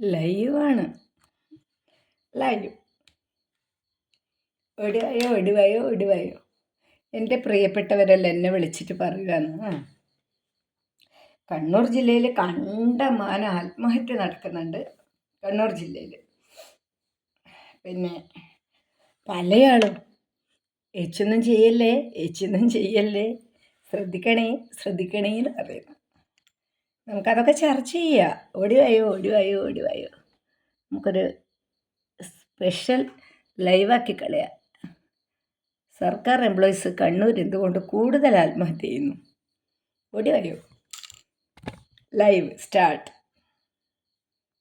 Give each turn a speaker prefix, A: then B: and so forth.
A: ലൈവാണ്. Live. ഒടുവായോ ഒടുവായോ ഒടുവായോ? എന്റെ പ്രിയപ്പെട്ടവരെല്ലാം എന്നെ വിളിച്ചിട്ട് പറയുക കണ്ണൂർ ജില്ലയിൽ കണ്ടമാന ആത്മഹത്യ നടക്കുന്നുണ്ട്. കണ്ണൂർ ജില്ലയിൽ പിന്നെ പലയാളും എച്ചൊന്നും ചെയ്യല്ലേ എച്ചൊന്നും ചെയ്യല്ലേ? ശ്രദ്ധിക്കണേ ശ്രദ്ധിക്കണേ എന്ന് പറയുന്നു. നമുക്കതൊക്കെ ചർച്ച ചെയ്യാം. ഓടിവായോ ഓടിവായോ ഓടിവായോ നമുക്കൊരു സ്പെഷ്യൽ ലൈവാക്കി കളയാം. സർക്കാർ എംപ്ലോയീസ് കണ്ണൂർ എന്തുകൊണ്ട് കൂടുതൽ ആത്മഹത്യ ചെയ്യുന്നു? ഓടിവായോ ലൈവ് സ്റ്റാർട്ട്